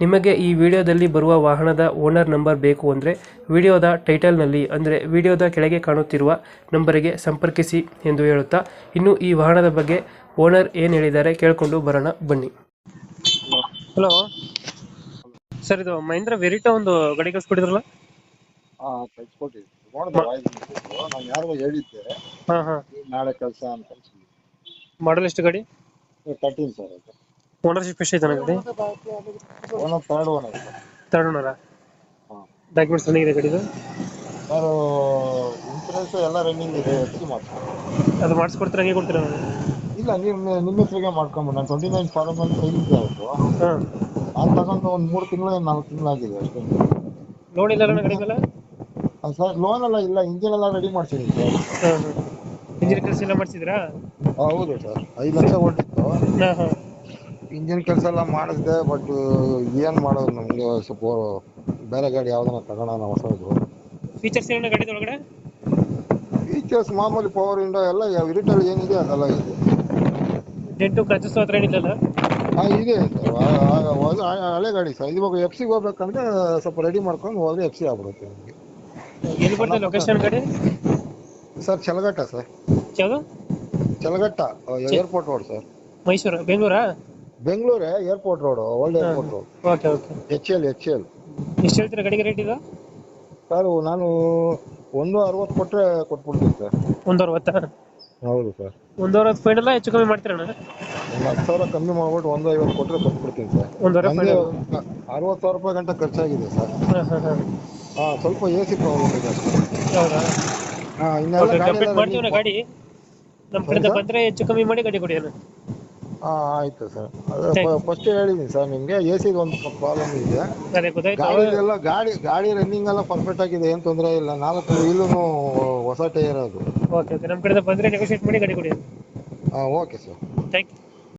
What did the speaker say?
ನಿಮಗೆ ಈ ವಿಡಿಯೋದಲ್ಲಿ ಬರುವ ವಾಹನದ ಓನರ್ ನಂಬರ್ ಬೇಕು ಅಂದರೆ ವಿಡಿಯೋದ ಟೈಟಲ್ನಲ್ಲಿ ಅಂದರೆ ವಿಡಿಯೋದ ಕೆಳಗೆ ಕಾಣುತ್ತಿರುವ ನಂಬರಿಗೆ ಸಂಪರ್ಕಿಸಿ ಎಂದು ಹೇಳುತ್ತಾ ಇನ್ನು ಈ ವಾಹನದ ಬಗ್ಗೆ ಓನರ್ ಏನು ಹೇಳಿದ್ದಾರೆ ಕೇಳಿಕೊಂಡು ಬರೋಣ ಬನ್ನಿ. ಹಲೋ ಸರ್ ಇದು ಮಹೇಂದ್ರ ವೆರಿಟಾ ಒಂದು ಗಾಡಿ ಕಳಿಸ್ಕೊಟ್ಟಿದ್ರಲ್ಲ? ಹಾ ಕಳ್ಸ್ಕೊಟ್ಟಿದ್ವಿ. ನೋಡಿದೆ ವಾಯ್ಸ್ ನಾನು ಯಾರಿಗೋ ಹೇಳಿದ್ದೆ. ಹಾಂ ಹಾಂ. ನಾಳೆ ಕೆಲಸ ಅಂತ ಮಾಡಲ್ ಎಷ್ಟು ಗಾಡಿ? ತರ್ಟೀನ್ ಸರ್ ಅದು. ಓನರ್ಶಿಪ್ ಎಷ್ಟು one third owner third owner documents documents ಇದೆ ಗಾಡಿದು? ಸರ್ ಇನ್ಸೂರೆನ್ಸ್ ಎಲ್ಲ ರನ್ನಿಂಗ್ ಇದೆ ಮಾಡ್ತೀನಿ. ಅದು ಮಾಡಿಸ್ಕೊಡ್ತೀರ ಹಂಗೆ ಕೊಡ್ತೀರಾ ಇಲ್ಲ ನಿಮ್ಮ ನಿಮ್ಮ ಹೆಸರಿಗೆ ಮಾಡ್ಕೊಂಬಿಡಿ. ನಾನು ಟ್ವೆಂಟಿ ನೈನ್ ಫಾರಮ್ ಅಂತ ಹೇಳಿದ್ದೆ ಆಯಿತು ಹಾಂ. ನಾನು ತಗೊಂಡು ಒಂದು ಮೂರು ತಿಂಗಳು ನಾಲ್ಕು ತಿಂಗಳಾಗಿದೆ ಅಷ್ಟೇ. ಲೋನ್ ಇಲ್ಲ ಗಾಡಿ ಮೇಲೆ? ಸರ್ ಲೋನ್ ಎಲ್ಲ ಇಲ್ಲ. ಇಂಜಿನ್ ಎಲ್ಲ ರೆಡಿ ಮಾಡ್ಸಿದ್ದೀನಿ ಸರ್ ಇಂಜಿನ್ ಕೆಲಸ ಎಲ್ಲ ಮಾಡಿಸಿದ್ರಾ ಹೌದು ಸರ್ ಐದು ಲಕ್ಷ ಹೊಂಟಿತ್ತು ಹಾಂ ಹಾಂ. ಇಂಜಿನ್ ಕೆಲಸ ಎಲ್ಲ ಮಾಡಿಸ್ದೆ ಬಟ್ ಏನು ಮಾಡೋದು ನಮಗೆ? ಸ್ವಲ್ಪ ಬೇರೆ ಗಾಡಿ ಯಾವ್ದಾನ ತಗೋಣ ಹೊಸದು. ಫೀಚರ್ಸ್ ಏನ ಗಾಡಿ ಒಳಗಡೆ ಫೀಚರ್ಸ್ ಮಾಮೂಲಿ ಪವರ್ ಇಂಡೋ ಎಲ್ಲ ವಿರಿಟಲ್ ಏನಿದೆ ಅದೆಲ್ಲ ಇದೆ. ಡೆಂಟು ಕ್ರಚಸ್ ಹತ್ರ ಏನಿಲ್ಲಲ್ಲ ಹಾ ಇದೆ. ಹಳೆ ಗಾಡಿ ಸರ್. ಇವಾಗ ಎಫ್ ಸಿಗೆ ಹೋಗ್ಬೇಕಂದ್ರೆ ಸ್ವಲ್ಪ ರೆಡಿ ಮಾಡ್ಕೊಂಡು ಹೋದ್ರೆ ಎಫ್ ಸಿ ಆಗ್ಬಿಡುತ್ತೆ ನಿಮಗೆ. ಎಲ್ಲಿ ಬರ್ತದೆ ಲೊಕೇಶನ್ ಗಾಡಿ? Sir Chalagatta sir. ಯಾವುದು? Chalagatta airport road sir. Mysuru ಬೆಂಗಳೂರಾ? ಬೆಂಗಳೂರೇ airport road old airport road okay okay H L H L. ಎಷ್ಟು ಹೇಳ್ತೀರಾ ಗಡಿಗೆ ರೇಟ್ ಇದು? ಸರ್ ನಾನು ಒಂದು ಅರವತ್ತು ಕೊಟ್ಟರೆ ಕೊಟ್ಬಿಡ್ತೀನಿ ಸರ್. ಒಂದು ಅರವತ್ತಾ? ಹೌದು ಸರ್. ಒಂದು ಅರವತ್ತು ಫೈನಲ್ ಹೆಚ್ಚು ಕಮ್ಮಿ ಮಾಡ್ತೀರಣ್ಣ ಒಂದು ಹತ್ತು ಸಾವಿರ ಕಮ್ಮಿ ಮಾಡ್ಬಿಟ್ಟು ಒಂದು ಐವತ್ತು ಕೊಟ್ಟರೆ ಕೊಟ್ಬಿಡ್ತೀನಿ ಸರ್. ಒಂದೂವರೆ ನನಗೆ ಫೈನಲ್ ಅರವತ್ತು ಸಾವಿರ ರೂಪಾಯಿ ಗಂಟೆ ಖರ್ಚಾಗಿದೆ ಸರ್. ಹಾಂ ಹಾಂ ಹಾಂ. ಹಾಂ ಸ್ವಲ್ಪ ಎ ಸಿ ಪ್ರಾಬ್ಲಮ್ ಇದೆ ಸರ್. ಹೌದಾ? ಹಾಂ ಓಕೆ ಗಾಡಿ ಕಂಪ್ಲೀಟ್ ಮಾಡ್ತೀವಿ ಎಲ್ಲ ಗಾಡಿ. ನಮ್ಮ ಕಡೆ ಹೌದಾ? ಬಂದರೆ ಹೆಚ್ಚು ಕಮ್ಮಿ ಮಾಡಿ ಗಾಡಿ ಕೊಡಿ ಅಣ್ಣ. ಹಾಂ ಆಯ್ತು ಸರ್. you. ಫಸ್ಟ್ ಹೇಳಿದ್ದೀನಿ ಸರ್ ನಿಮಗೆ. ಎ ಸಿದು ಒಂದು ಪ್ರಾಬ್ಲಮ್ ಇದೆ. ಅದೇ ಗೊತ್ತಾಯ್ತು. ಗಾಡಿ ಗಾಡಿ ರನ್ನಿಂಗ್ ಎಲ್ಲ ಪರ್ಫೆಕ್ಟ್ ಆಗಿದೆ. ಏನು ತೊಂದರೆ ಇಲ್ಲ. ನಾಲ್ಕು ವೀಲೂ ಹೊಸ ಟೈರ್ ಅದು. Okay okay. ನಮ್ಮ ಕಡೆಯಿಂದ ಬಂದರೆ ನೆಗೋಷಿಯೇಟ್ ಮಾಡಿ ಗಾಡಿ ಕೊಡಿ. ಹಾಂ ಓಕೆ ಸರ್ ಥ್ಯಾಂಕ್ ಯು